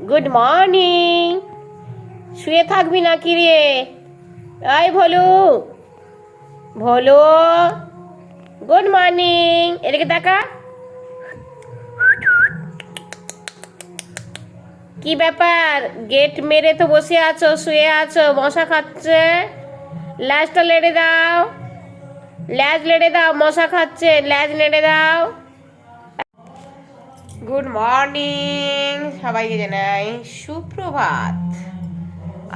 Good morning শুয়ে থাকবি না রে? আই ভলু। ভলু। গুড মর্নিং এদিকে দেখা কি ব্যাপার? গেট মেরে তো বসে আছো, শুয়ে আছো, মশা খাচ্ছে? ল্যাজটা লেড়ে দাও। ল্যাজ লেড়ে দাও, মশা খাচ্ছে। ল্যাজ লেড়ে দাও। গুড মর্নিং সবাইকে জানাই সুপ্রভাত।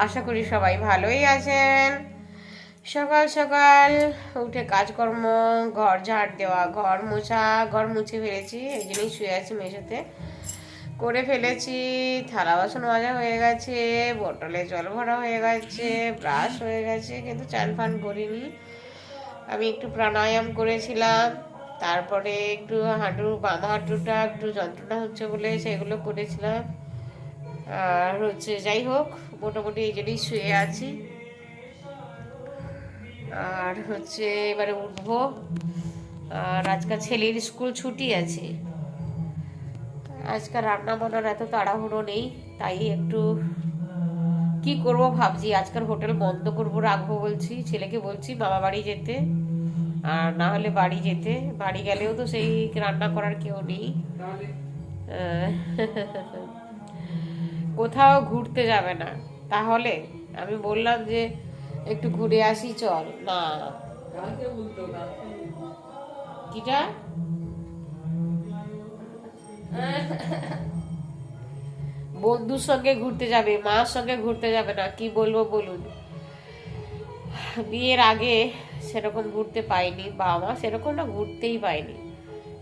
আশা করি সবাই ভালোই আছেন। সকাল সকাল উঠে কাজকর্ম, ঘর ঝাড় দেওয়া, ঘর মোছা, ঘর মুছে ফেলেছি, এই জন্যই শুয়ে আছি মেঝেতে। করে ফেলেছি, থালা বাসন মাজা হয়ে গেছে, বোতলে জল ভরা হয়ে গেছে, ব্রাশ হয়ে গেছে, কিন্তু চান ফান করিনি। আমি একটু প্রাণায়াম করেছিলাম। তারপরে একটু হাঁটু বাম হাঁটুটা, একটু যন্ত্রণা হচ্ছে বলে সেগুলো করেছিলাম। আর হচ্ছে যাই হোক, মোটামুটি এই জন্যই শুয়ে আছি। আর হচ্ছে এবারে উঠবো। আর আজকাল ছেলের স্কুল ছুটি আছে। আজকাল রান্না বান্নার এত তাড়াহুড়ো নেই, তাই একটু কি করব ভাবছি। আজকাল হোটেল বন্ধ করব রাখব বলছি। ছেলেকে বলছি বাবা বাড়ি যেতে। আর না হলে বাড়ি যেতে বাড়ি গেলেও তো সেই রান্না করার কেউ নেই। কোথাও ঘুরতে যাবে না। তাহলে আমি বললাম যে একটু ঘুরে আসি চল। না। কিটা? বন্ধুর সঙ্গে ঘুরতে যাবে মার সঙ্গে ঘুরতে যাবে না কি বলব বলুন। বিয়ের আগে সেরকম ঘুরতে পাইনি, বাবা সেরকম না ঘুরতেই পাইনি।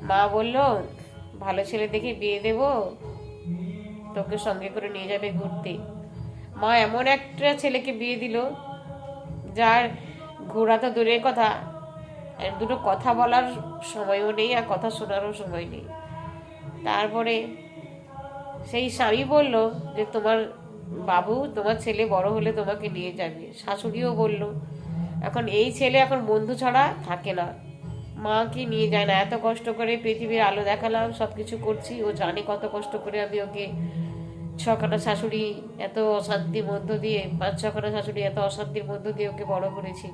মা বলল, ভালো ছেলে দেখে বিয়ে দেব, তোকে সঙ্গে করে নিয়ে যাবে ঘুরতে। মা এমন একটা ছেলেকে বিয়ে দিল, যার ঘোরা তো দূরের কথা দুটো কথা বলার সময়ও নেই আর কথা শোনারও সময় নেই। তারপরে সেই স্বামী বলল যে, তোমার বাবু, তোমার ছেলে বড় হলে তোমাকে নিয়ে যাবে। শাশুড়িও বলল এখন এই ছেলে এখন বন্ধু ছাড়া থাকে না। মা কি নিয়ে যায় না। এত কষ্ট করে পৃথিবীর আলো দেখালাম সব কিছু করছি। ও জানে কত কষ্ট করে আমি ওকে ছখানা শাশুড়ি এত অশান্তির মধ্য দিয়ে, পাঁচ ছখানা শাশুড়ি এত অশান্তির মধ্য দিয়ে ওকে বড় করেছি।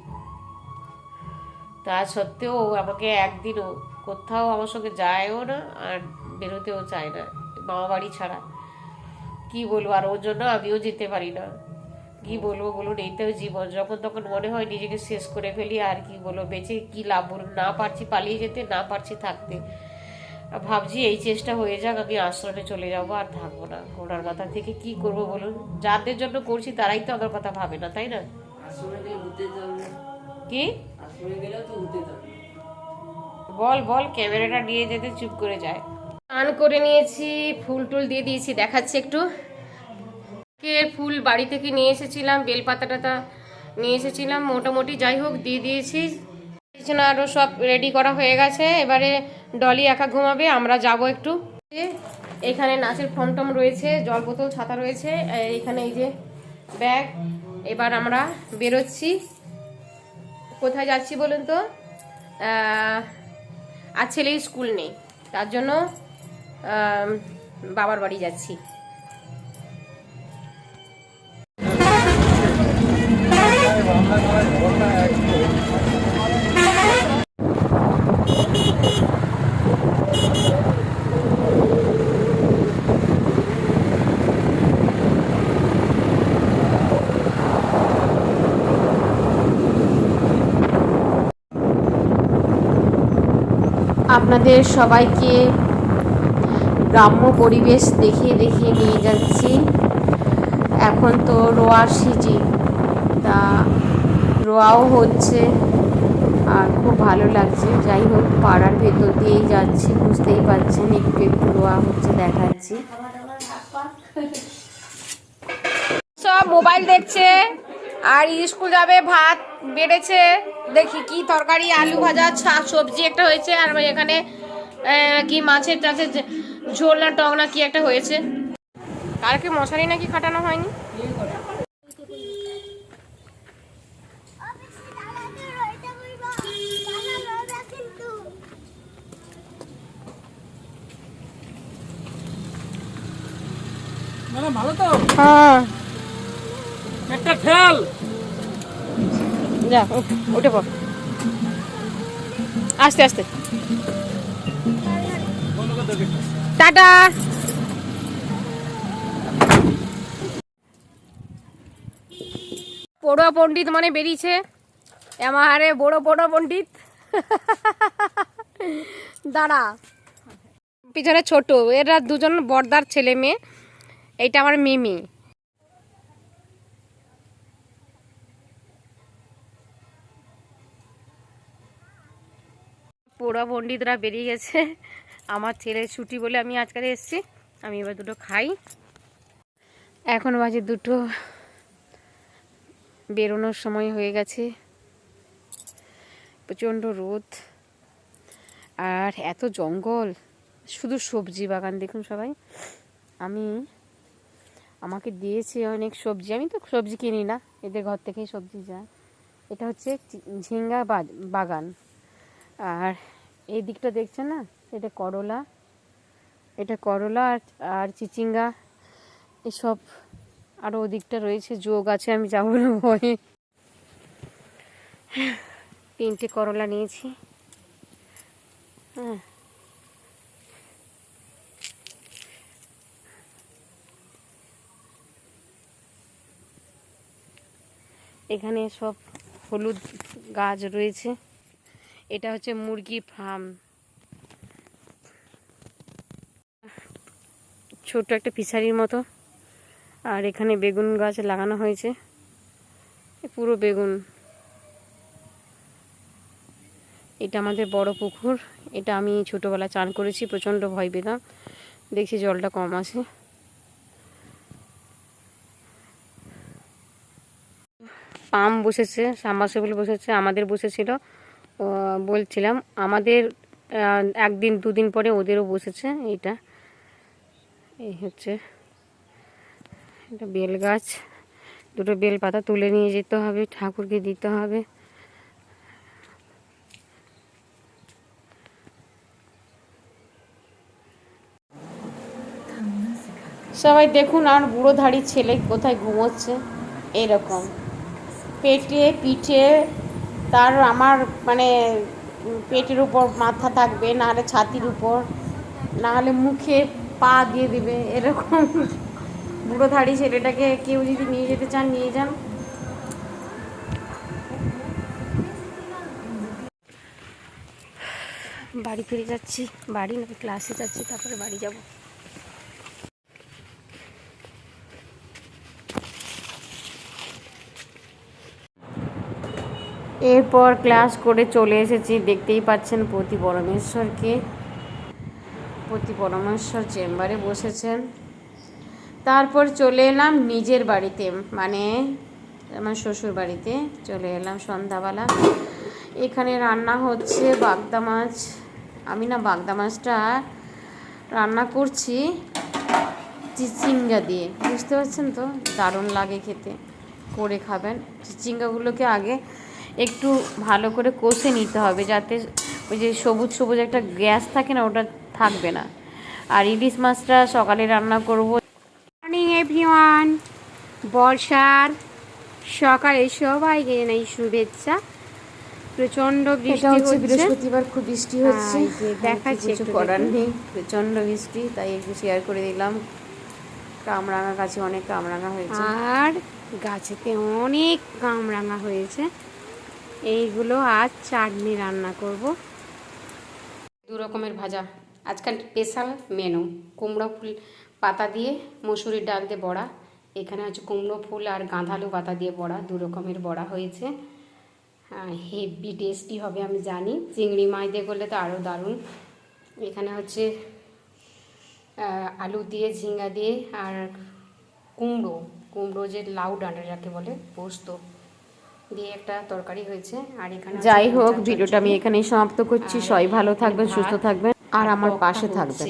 তা সত্ত্বেও আমাকে একদিনও কোথাও আমার সঙ্গে যায়ও না আর বেরোতেও চায় না। মামা বাড়ি ছাড়া। কি বলব? আর ওর জন্য আমিও যেতে পারি না। কি বলব বলুন এইটাও জীবন। যখন তখন মনে হয় নিজেকে শেষ করে ফেলি আর কি বলব বেঁচে কি লাভ বলুন না পারছি পালিয়ে যেতে না পারছি থাকতে। ভাবছি এই চেষ্টা হয়ে যাক আমি আশ্রমে চলে যাব আর থাকব না। ঘোড়ার মাথা থেকে কি করব বলুন? যাদের জন্য করছি তারাই তো আমার কথা ভাবে না তাই না? কি? বল বল ক্যামেরাটা নিয়ে যেতে চুপ করে যায়। স্নান করে নিয়েছি ফুল টুল দিয়ে দিয়েছি দেখাচ্ছি একটু। কে ফুল বাড়ি থেকে নিয়ে এসেছিলাম বেলপাতা টাতা নিয়ে এসেছিলাম। মোটামুটি যাই হোক, দিয়ে দিয়েছি। বিছানা আরও সব রেডি করা হয়ে গেছে। এবারে ডলি একা ঘুমাবে, আমরা যাব একটু। এখানে নাচের টম রয়েছে, জল বোতল, ছাতা রয়েছে। এখানে এই যে ব্যাগ। এবার আমরা বেরোচ্ছি। কোথায় যাচ্ছি বলুন তো? আর ছেলের স্কুল নেই, তার জন্য বাবার বাড়ি যাচ্ছি। আপনাদের সবাইকে গ্রাম্য পরিবেশ দেখিয়ে দেখিয়ে নিয়ে যাচ্ছি। এখন তো রোয়ার সিজন তা রোয়াও হচ্ছে আর খুব ভালো লাগছে। যাই হোক, পাড়ার ভেতর দিয়েই যাচ্ছি, বুঝতেই পারছেন, একটু একটু রোয়া হচ্ছে, দেখাচ্ছি। সব মোবাইল দেখছে। আর স্কুল যাবে ভাত বেড়েছে। দেখি কি তরকারি আলু ভাজা সবজি একটা হয়েছে আর এখানে কি মাছের টাছের ঝোল না টক না কি একটা হয়েছে। কালকে মশারি নাকি খাটানো হয়নি? ভালো তো? হ্যাঁ। একটা খেয়াল যা উঠ, পড়। আস্তে আস্তে। টাটা। পড়ুয়া পণ্ডিত মানে বেরিয়েছে। আমারে বড় বড় পণ্ডিত। দাঁড়া। পিছনে ছোট এরা দুজন বর্দার ছেলে মেয়ে। এইটা আমার মিমি। পড়ুয়া পণ্ডিতরা বেরিয়ে গেছে। আমার ছেলের ছুটি বলে আমি আজকাল এসেছি। আমি এবার দুটো খাই। এখন বাজে দুটো। বেরোনোর সময় হয়ে গেছে। প্রচণ্ড রোদ। আর এত জঙ্গল। শুধু সবজি বাগান, দেখুন সবাই। আমি, আমাকে দিয়েছে অনেক সবজি। আমি তো সবজি কিনি না। এদের ঘর থেকেই সবজি যায়। এটা হচ্ছে ঝিঙ্গা বাগান। আর এই দিকটা দেখছেন না? এটা করলা। এটা করলা আর আর চিচিঙ্গা। এসব আরও ওদিকটা রয়েছে, যোগ আছে, আমি যাব না ভয়ে। তিনটে করলা নিয়েছি। হ্যাঁ। এখানে সব হলুদ গাছ রয়েছে। এটা হচ্ছে মুরগি ফার্ম। ছোট একটা ফিশারির মতো। আর এখানে বেগুন গাছ লাগানো হয়েছে। পুরো বেগুন। এটা আমাদের বড় পুকুর। এটা আমি ছোটোবেলা চান করেছি, প্রচণ্ড ভয় পেতাম। দেখছি জলটা কম আছে। পাম্প বসেছে সাবমার্সিবল বসেছে, আমাদের বসেছিল। বলছিলাম, আমাদের একদিন, দুদিন পরে ওদেরও বসেছে এটা এই হচ্ছে এটা বেল গাছ। দুটো বেল পাতা তুলে নিয়ে যেতে হবে, ঠাকুরকে দিতে হবে। সবাই দেখুন আর বুড়ো ধাড়ি ছেলে কোথায় ঘুমোচ্ছে। এরকম। পেটে, পিঠে তার আমার মানে পেটের উপর মাথা থাকবে, নাহলে ছাতির উপর, নাহলে মুখে পা দিয়ে দিবে, এরকম। বুড়ো ধাড়ি ছেলেটাকে কেউ যদি নিয়ে যেতে চান, নিয়ে যান। বাড়ি ফিরে যাচ্ছি, বাড়ি না, ক্লাসে যাচ্ছি, তারপরে বাড়ি যাব। এরপর ক্লাস করে চলে এসেছি। দেখতেই পাচ্ছেন প্রতি পরমেশ্বরকে প্রতি পরমেশ্বর চেম্বারে বসেছেন। তারপর চলে এলাম নিজের বাড়িতে। মানে আমার শ্বশুর বাড়িতে চলে এলাম সন্ধ্যাবেলা। এখানে রান্না হচ্ছে বাগদা মাছ। আমি না বাগদা মাছটা রান্না করছি চিচিঙ্গা দিয়ে। বুঝতে পারছেন তো? দারুণ লাগে খেতে। করে খাবেন। চিচিঙ্গাগুলোকে আগে একটু ভালো করে কষে নিতে হবে যাতে ওই যে সবুজ সবুজ একটা গ্যাস থাকে না ওটা থাকবে না। আর ইলিশ মাছটা সকালে রান্না করব। মর্নিং এভরিওয়ান বর্ষার সকালে সবাইকে জানাই শুভেচ্ছা। প্রচণ্ড বৃষ্টি হচ্ছে বৃহস্পতিবার খুব বৃষ্টি হচ্ছে। দেখাচ্ছে কিছু করার নেই প্রচণ্ড বৃষ্টি তাই একটু শেয়ার করে দিলাম। কামরাঙা গাছে অনেক কামরাঙা হয়েছে। আর গাছেতে অনেক কামরাঙা হয়েছে। এইগুলো আজ চাটনি রান্না করব। দু রকমের ভাজা। আজকাল স্পেশাল মেনু। কুমড়ো ফুল পাতা দিয়ে মসুরির ডাল দিয়ে বড়া। এখানে হচ্ছে কুমড়ো ফুল আর গাঁধালু পাতা দিয়ে বড়া। দু রকমের বড়া হয়েছে। হেভি টেস্টি হবে আমি জানি। চিংড়ি মাছ দিয়ে করলে তো আরও দারুণ। এখানে হচ্ছে আলু দিয়ে, ঝিঙ্গা দিয়ে আর কুমড়ো। কুমড়ো যে লাউ ডাঁটা যাকে বলে, পোস্ত। দিয়ে একটা তরকারি হয়েছে আর এখানে যাই হোক ভিডিওটা আমি এখানেই সমাপ্ত করছি। সবাই ভালো থাকবেন সুস্থ থাকবেন আর আমার পাশে থাকবেন।